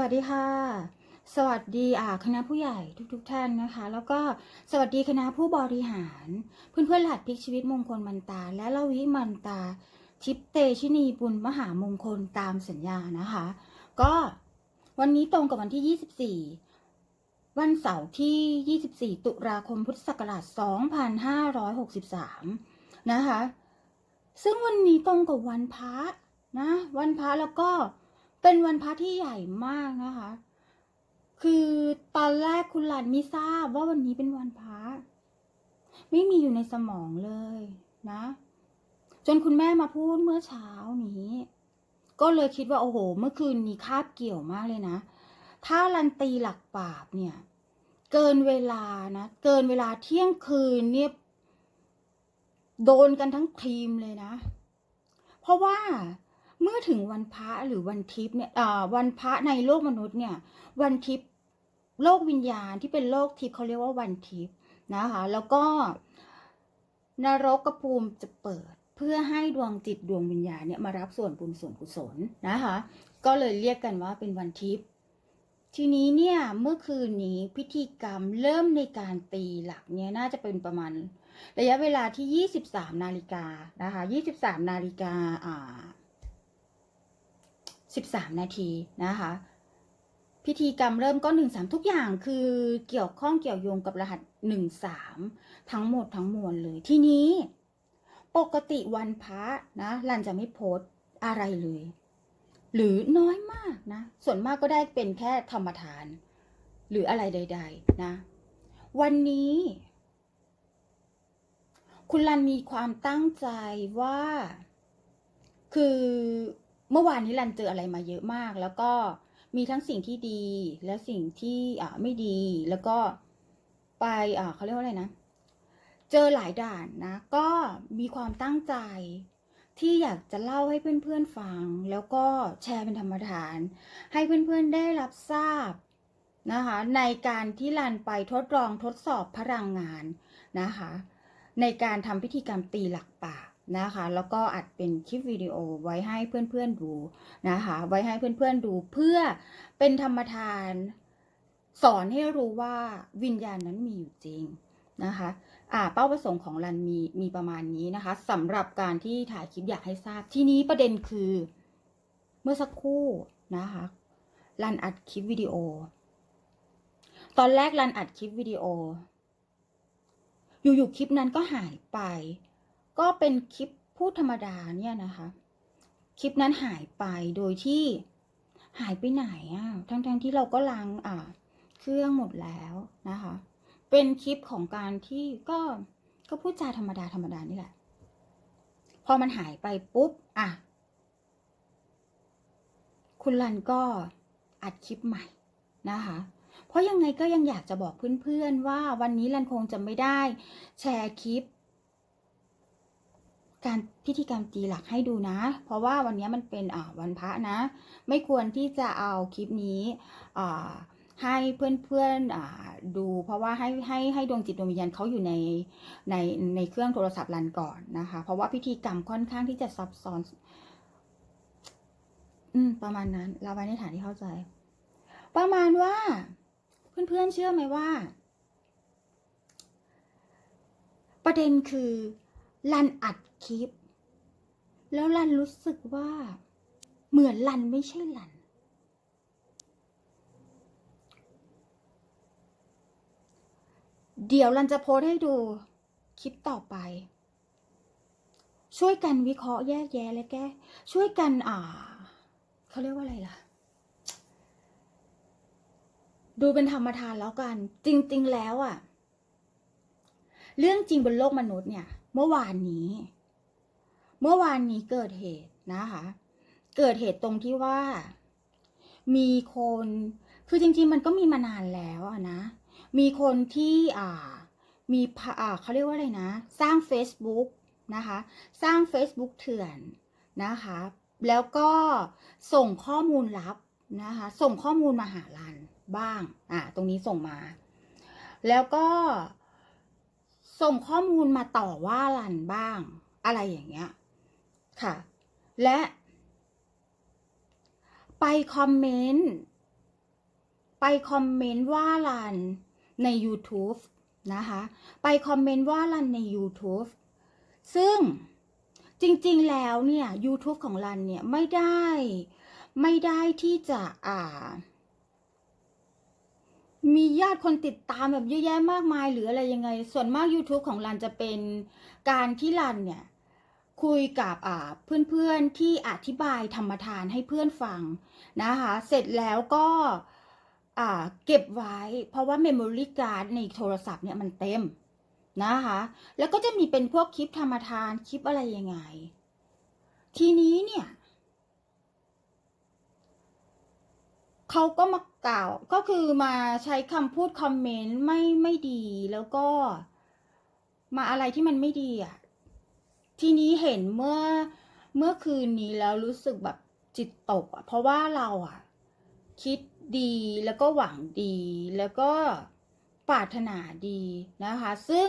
วัสดีค่ะ สวัสดีคณะผู้ใหญ่ทุกๆทท่านนะคะ แล้วก็สวัสดีคณะผู้บริหาร เพื่อนเพื่อนๆรหัสพลิกชีวิตมงคลมันตา และละวิมันตา ทิปเตชินีบุญมหามงคลตามสัญญานะคะ ก็วันนี้ตรงกับวันที่ 24 วันเสาร์ที่ 24 ตุลาคมพุทธศักราช 2563 นะคะ ซึ่งวันนี้ตรงกับวันพระนะ วันพระแล้วก็ เป็นวันพระที่ใหญ่มากนะคะ คือตอนแรกคุณหลานไม่ทราบว่าวันนี้เป็นวันพระ ไม่มีอยู่ในสมองเลยนะ จนคุณแม่มาพูดเมื่อเช้านี้ ก็เลยคิดว่าโอ้โห เมื่อคืนนี้คาบเกี่ยวมากเลยนะ ถ้ารันตีหลักปราบเนี่ย เกินเวลานะ เกินเวลาเที่ยงคืนเนี่ยโดนกันทั้งทีมเลยนะ เพราะว่า เมื่อถึงวันพระหรือวันทิพย์เนี่ยอ่าวันพระในโลกมนุษย์เนี่ย วันทิพย์โลกวิญญาณที่เป็นโลกทิพย์เขาเรียกว่าวันทิพย์นะคะ แล้วก็นรกกระภูมิจะเปิดเพื่อให้ดวงจิตดวงวิญญาณเนี่ยมารับส่วนบุญส่วนกุศลนะคะ ก็เลยเรียกกันว่าเป็นวันทิพย์ทีนี้เนี่ยเมื่อคืนนี้พิธีกรรมเริ่มในการตีหลักเนี่ยน่าจะเป็นประมาณ ระยะเวลาที่ 23 นาฬิกานะคะ 23 นาฬิกาอ่า 13 นาทีนะคะ พิธีกรรมเริ่มก็13 ทุกอย่างคือเกี่ยวข้องเกี่ยวโยงกับรหัส 13 ทั้งหมดทั้งมวลเลยทีนี้ ปกติวันพระนะลันจะไม่โพสอะไรเลย หรือน้อยมากนะ ส่วนมากก็ได้เป็นแค่ธรรมทาน หรืออะไรใด ๆ นะ วันนี้ คุณลันมีความตั้งใจว่าคือ เมื่อวานนี้ลันเจออะไรมาเยอะมาก แล้วก็มีทั้งสิ่งที่ดีและสิ่งที่อ่าไม่ดีแล้วก็ไปอ่าเขาเรียกว่าอะไรนะ เจอหลายด่านนะ ก็มีความตั้งใจที่อยากจะเล่าให้เพื่อนๆฟัง แล้วก็แชร์เป็นธรรมทาน ให้เพื่อนๆได้รับทราบนะคะ ในการที่ลันไปทดลองทดสอบพลังงานนะคะ ในการทำพิธีกรรมตีหลักปาก นะคะ แล้วก็อัดเป็นคลิปวิดีโอไว้ให้เพื่อนๆดูนะคะ ไว้ให้เพื่อนๆดูเพื่อเป็นธรรมทาน สอนให้รู้ว่าวิญญาณนั้นมีอยู่จริงนะคะอ่าเป้าประสงค์ของรันมีมีประมาณนี้นะคะสำหรับการที่ถ่ายคลิปอยากให้ทราบทีนี้ประเด็นคือ เมื่อสักครู่นะคะรันอัดคลิปวิดีโอ ตอนแรกรันอัดคลิปวิดีโอ อยู่ๆคลิปนั้นก็หายไป ก็เป็นคลิปพูดธรรมดาเนี่ยนะคะ คลิปนั้นหายไปโดยที่หายไปไหนอะ่ะทั้งๆที่เราก็ล้างอ่าเครื่องหมดแล้วนะคะ เป็นคลิปของการที่ก็ก็พูดจาธรรมดาธรรมดานี่แหละ พอมันหายไปปุ๊บอะคุณรันก็อัดคลิปใหม่นะคะ เพราะยังไงก็ยังอยากจะบอกเพื่อนๆว่าวันนี้รันคงจะไม่ได้แชร์คลิป การพิธีกรรมตีหลักให้ดูนะ เพราะว่าวันนี้มันเป็นวันพระนะ ไม่ควรที่จะเอาคลิปนี้ให้เพื่อนๆดูเพราะว่าให้ให้ให้ดวงจิตดวงวิญญาณเขาอยู่ในในในเครื่องโทรศัพท์รันก่อนนะคะ เพราะว่าพิธีกรรมค่อนข้างที่จะซับซ้อนอืมประมาณนั้นเราไว้ในฐานที่เข้าใจ ประมาณว่า เพื่อนๆเชื่อไหมว่า ประเด็นคือ รันอัดคลิป แล้วรันรู้สึกว่า เหมือนรันไม่ใช่รัน เดี๋ยวรันจะโพสให้ดูคลิปต่อไป ช่วยกันวิเคราะห์แยกแยะและแก้ ช่วยกันอ่าเขาเรียกว่าอะไรล่ะ ดูเป็นธรรมทานแล้วกัน จริง ๆ แล้วอะเรื่องจริงบนโลกมนุษย์เนี่ย เมื่อวานนี้ เมื่อวานนี้เกิดเหตุนะคะ เกิดเหตุตรงที่ว่า มีคน คือจริง ๆ มันก็มีมานานแล้วนะ มีคนที่อ่า มีอ่าเขาเรียกว่าอะไรนะ สร้าง Facebook นะคะ สร้าง Facebook เถื่อนนะคะ แล้วก็ส่งข้อมูลลับนะคะ ส่งข้อมูลมาหาลันบ้าง อ่า ตรงนี้ส่งมา แล้วก็ ส่งข้อมูลมาต่อว่าลันบ้าง อะไรอย่างเงี้ย ค่ะ และ ไปคอมเมนต์ไปคอมเมนต์ว่ารันใน YouTube นะคะ ไปคอมเมนต์ว่ารันใน YouTube ซึ่งจริงๆ แล้วเนี่ย YouTube ของรันเนี่ย ไม่ได้ ไม่ได้ที่จะอ่า มียอดคนติดตามแบบเยอะแยะมากมายหรืออะไรยังไง ส่วนมาก YouTube ของรันจะเป็นการที่รันเนี่ย คุยกับอ่าเพื่อนๆที่อธิบายธรรมทานให้เพื่อนฟังนะคะ เสร็จแล้วก็อ่าเก็บไว้ เพราะว่า Memory Card ในโทรศัพท์เนี่ยมันเต็มนะคะ แล้วก็จะมีเป็นพวกคลิปธรรมทานคลิปอะไรยังไง ทีนี้เนี่ยเขาก็มา กล่าวก็คือมาใช้คำพูดคอมเมนต์ไม่ไม่ดีแล้วก็ มาอะไรที่มันไม่ดีอะ ทีนี้เห็นเมื่อเมื่อคืนนี้แล้วรู้สึกแบบจิตตกอะ เพราะว่าเราอะ คิดดีแล้วก็หวังดีแล้วก็ปรารถนาดีนะคะ ซึ่ง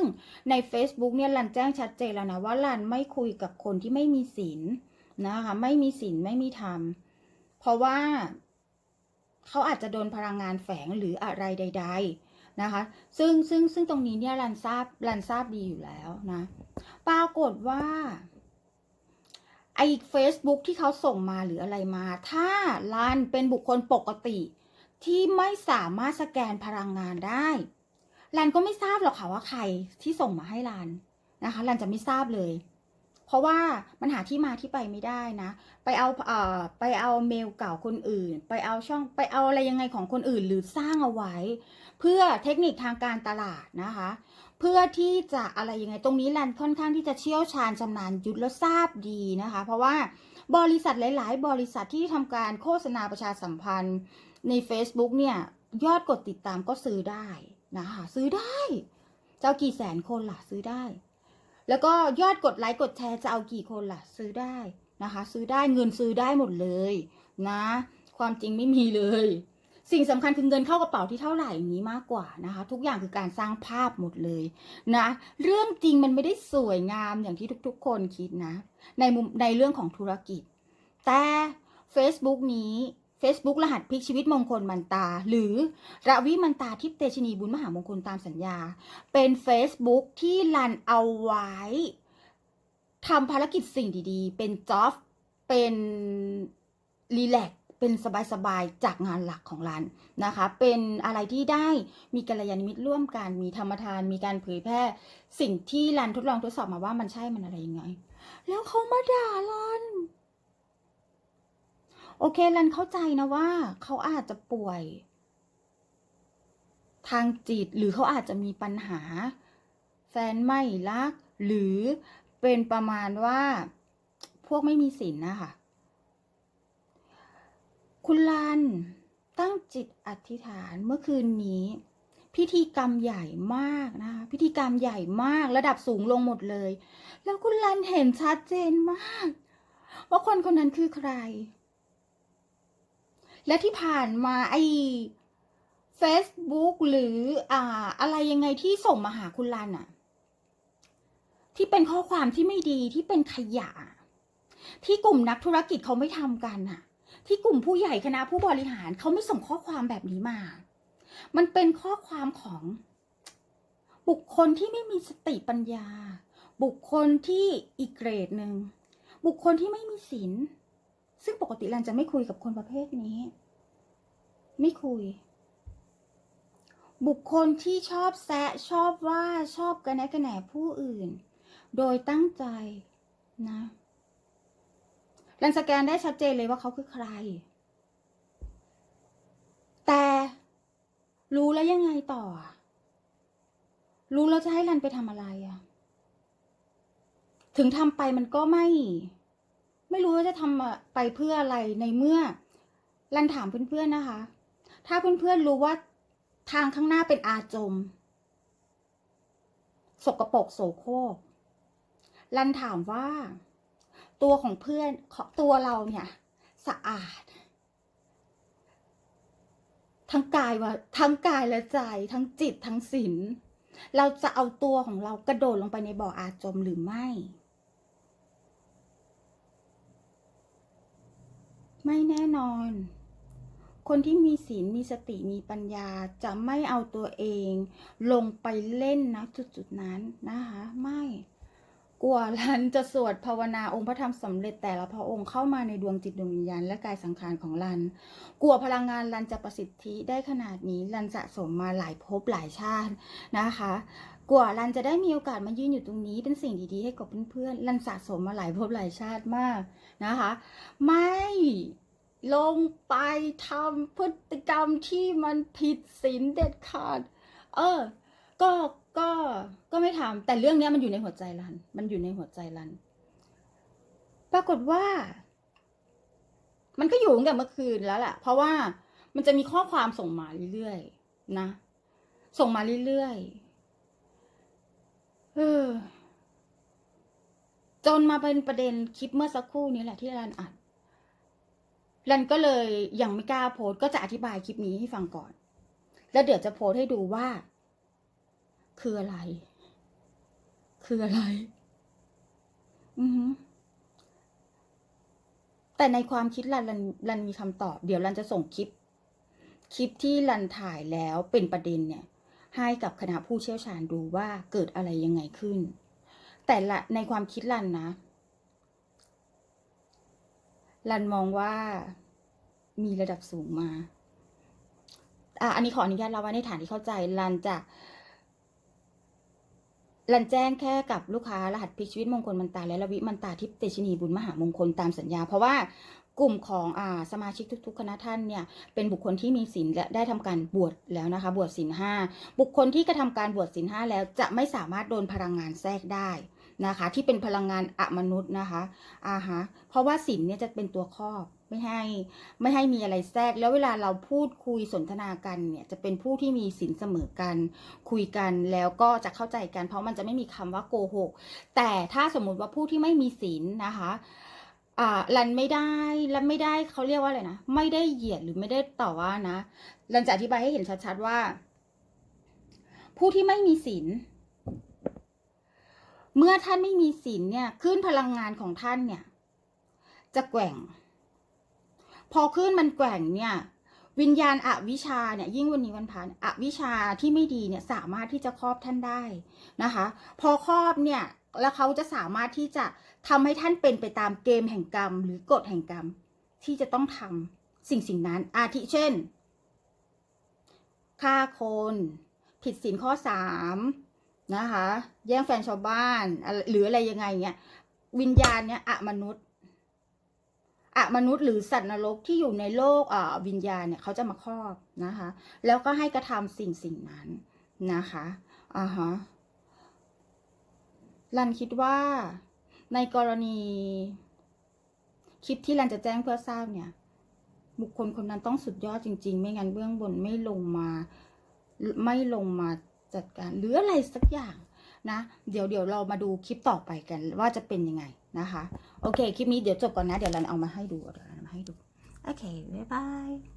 ใน Facebook เนี่ยรันแจ้งชัดเจนแล้วนะว่ารันไม่คุยกับคนที่ไม่มีศีลนะคะ ไม่มีศีลไม่มีธรรมเพราะว่า เขาอาจจะโดนพลังงานแฝงหรืออะไรใด ๆนะคะ ซึ่งซึ่งซึ่งตรงนี้เนี่ยรันทราบรันทราบดีอยู่แล้วนะปรากฏว่าไอ้ Facebook ที่เขาส่งมาหรืออะไรมา ถ้ารันเป็นบุคคลปกติที่ไม่สามารถสแกนพลังงานได้รันก็ไม่ทราบหรอกค่ะว่าใครที่ส่งมาให้รันนะคะรันจะไม่ทราบเลย เพราะว่ามันหาที่มาที่ไปไม่ได้นะ ไปเอาเอ่อไปเอาเมลเก่าคนอื่น ไปเอาช่องไปเอาอะไรยังไงของคนอื่นหรือสร้างเอาไว้ เพื่อเทคนิคทางการตลาดนะคะ เพื่อที่จะอะไรยังไงตรงนี้รันค่อนข้างที่จะเชี่ยวชาญชำนาญยุทธและทราบดีนะคะ เพราะว่าบริษัทหลาย ๆ บริษัทที่ทำการโฆษณาประชาสัมพันธ์ใน Facebook เนี่ยยอดกดติดตามก็ซื้อได้นะคะซื้อได้ เจ้ากี่แสนคนล่ะซื้อได้ แล้วก็ยอดกดไลค์กดแชร์จะเอากี่คนล่ะ ซื้อได้นะคะ ซื้อได้เงินซื้อได้หมดเลยนะ ความจริงไม่มีเลย สิ่งสำคัญคือเงินเข้ากระเป๋าที่เท่าไหร่อย่างนี้มากกว่านะคะ ทุกอย่างคือการสร้างภาพหมดเลยนะ เรื่องจริงมันไม่ได้สวยงามอย่างที่ทุกๆ คนคิดนะ ในมุมในเรื่องของธุรกิจ แต่ Facebook นี้ Facebook รหัสพลิกชีวิตมงคลมันตา หรือระวิมันตาทิพเตชนีบุญมหามงคลตามสัญญา เป็น Facebook ที่รันเอาไว้ทำภารกิจสิ่งดีๆ เป็นจ็อบเป็นรีแลกซ์เป็นสบายๆ จากงานหลักของรันนะคะ เป็นอะไรที่ได้มีกัลยาณมิตรร่วมกัน มีธรรมทาน มีการเผยแพร่ สิ่งที่รันทดลองทดสอบมาว่ามันใช่มันอะไรยังไง แล้วเขามาด่ารัน โอเครันเข้าใจนะว่า เขาอาจจะป่วย ทางจิตหรือเขาอาจจะมีปัญหา แฟนไม่รัก หรือเป็นประมาณว่า พวกไม่มีศีลนะคะคุณลันตั้งจิตอธิษฐานเมื่อคืนนี้ พิธีกรรมใหญ่มากนะคะพิธีกรรมใหญ่มากระดับสูงลงหมดเลย แล้วคุณลันเห็นชัดเจนมาก ว่าคนคนนั้นคือใคร และที่ผ่านมาไอ้ Facebook หรืออ่า อะไรยังไงที่ส่งมาหาคุณลันอะที่เป็นข้อความที่ไม่ดีที่เป็นขยะ ที่กลุ่มนักธุรกิจเขาไม่ทำกันอะที่กลุ่มผู้ใหญ่คณะผู้บริหารเขาไม่ส่งข้อความแบบนี้มา มันเป็นข้อความของบุคคลที่ไม่มีสติปัญญา บุคคลที่อีกเกรดหนึ่ง บุคคลที่ไม่มีศีล ซึ่งปกติรันจะไม่คุยกับคนประเภทนี้ ไม่คุย บุคคลที่ชอบแซะชอบว่าชอบกระแนะกระแหนผู้อื่น โดยตั้งใจนะรันสแกนได้ชัดเจนเลยว่าเขาคือใคร แต่รู้แล้วยังไงต่อ รู้แล้วจะให้รันไปทำอะไรอะถึงทำไปมันก็ไม่ ไม่รู้ว่าจะทำไปเพื่ออะไรในเมื่อรันถามเพื่อนๆนะคะ ถ้าเพื่อนๆรู้ว่าทางข้างหน้าเป็นอาจม สกรปรกโสโครกรันถามว่า ตัวของเพื่อนตัวเราเนี่ย สะอาด ทั้งกายว่าทั้งกายและใจ ทั้งจิตทั้งศีลเราจะเอาตัวของเรากระโดดลงไปในบ่ออาจมหรือไม่ ไม่แน่นอนคลที่มีศีลมีสติมีปัญญาจะไม่เอาตัวเอง ลงไปเล่นนะจุดๆนั้นนะคะไม่กลัวรันจะสวดภาวนาองค์พระธรรมสำเร็จแต่ละพระองค์เข้ามาในดวงจิตดวงวิญญาณและกายสังขารของรัน กลัวพลังงานรันจะประสิทธิได้ขนาดนี้รันสะสมมาหลายภพหลายชาตินะคะกว่ารันจะได้มีโอกาสมายืนอยู่ตรงนี้เป็นสิ่งดีๆให้กับเพื่อนๆรันสะสมมาหลายภพหลายชาติมาก นะคะ ไม่ลงไปทำพฤติกรรมที่มันผิดศีลเด็ดขาด เออ ก็ก็ก็ไม่ทำแต่เรื่องนี้มันอยู่ในหัวใจรัน มันอยู่ในหัวใจรัน ปรากฏว่า มันก็อยู่ตั้งแต่เมื่อคืนแล้วแหละเพราะว่ามันจะมีข้อความส่งมาเรื่อยๆนะ ส่งมาเรื่อยๆเออ จนมาเป็นประเด็นคลิปเมื่อสักครู่นี้แหละที่รันอัดรันก็เลยยังไม่กล้าโพสก็จะอธิบายคลิปนี้ให้ฟังก่อน แล้วเดี๋ยวจะโพสให้ดูว่า คืออะไร คืออะไร อือหือแต่ในความคิดรันรันรันมีคำตอบ เดี๋ยวรันจะส่งคลิป คลิปที่รันถ่ายแล้วเป็นประเด็นเนี่ย ให้กับคณะผู้เชี่ยวชาญดูว่าเกิดอะไรยังไงขึ้น แต่ละในความคิดรันนะรันมองว่ามีระดับสูงมา อะอันนี้ขออนุญาตเราไว้ในฐานที่เข้าใจรันจะรันแจ้งแค่กับลูกค้ารหัสพลิกชีวิตมงคลมันตาและระวิมันตาทิพย์เตชินีบุญมหามงคลตามสัญญา เพราะว่ากลุ่มของอ่าสมาชิกทุก ๆ คณะท่านเนี่ย เป็นบุคคลที่มีศีลและได้ทำการบวชแล้วนะคะ บวชศีลห้าบุคคลที่กระทำการบวชศีลห้าแล้วจะไม่สามารถโดนพลังงานแทรกได้ นะคะ ที่เป็นพลังงานอมนุษย์นะคะอ่าฮะเพราะว่าศีลเนี่ยจะเป็นตัวครอบไม่ให้ไม่ให้มีอะไรแทรก แล้วเวลาเราพูดคุยสนทนากันเนี่ยจะเป็นผู้ที่มีศีลเสมอกัน คุยกันแล้วก็จะเข้าใจกัน เพราะมันจะไม่มีคำว่าโกหกแต่ถ้าสมมุติว่าผู้ที่ไม่มีศีลนะคะอ่ารันไม่ได้รันไม่ได้เขาเรียกว่าอะไรนะไม่ได้เหยียดหรือไม่ได้ต่อว่านะรันจะอธิบายให้เห็นชัดๆว่า ผู้ที่ไม่มีศีล เมื่อท่านไม่มีศีลเนี่ยขึ้นพลังงานของท่านเนี่ย จะแกว่ง พอขึ้นมันแกว่งเนี่ย วิญญาณอวิชาเนี่ยยิ่งวันนี้วันพานอวิชาที่ไม่ดีเนี่ยสามารถที่จะครอบท่านได้นะคะ พอครอบเนี่ยแล้วเขาจะสามารถที่จะทำให้ท่านเป็นไปตามเกมแห่งกรรม หรือกฎแห่งกรรม ที่จะต้องทำสิ่งสิ่งนั้น อาทิเช่นฆ่าคน ผิดศีลข้อสาม นะคะ แย่งแฟนชาวบ้านหรืออะไรยังไงเนี่ยวิญญาณเนี่ยอะมนุษย์อะมนุษย์หรือสัตว์นรกที่อยู่ในโลกอ่าวิญญาณเนี่ยเขาจะมาครอบนะคะ แล้วก็ให้กระทำสิ่งสิ่งนั้นนะคะอ่าฮะรันคิดว่าในกรณี คลิปที่รันจะแจ้งเพื่อทราบเนี่ย บุคคลคนนั้นต้องสุดยอดจริง ๆ ไม่งั้นเบื้องบนไม่ลงมา ไม่ลงมา จัดการหรืออะไรสักอย่างนะ เดี๋ยวเดี๋ยวเรามาดูคลิปต่อไปกันว่าจะเป็นยังไงนะคะ โอเค คลิปนี้เดี๋ยวจบก่อนนะ เดี๋ยวรันเอามาให้ดูเดี๋ยวรันเอามาให้ดู โอเค บ๊ายบาย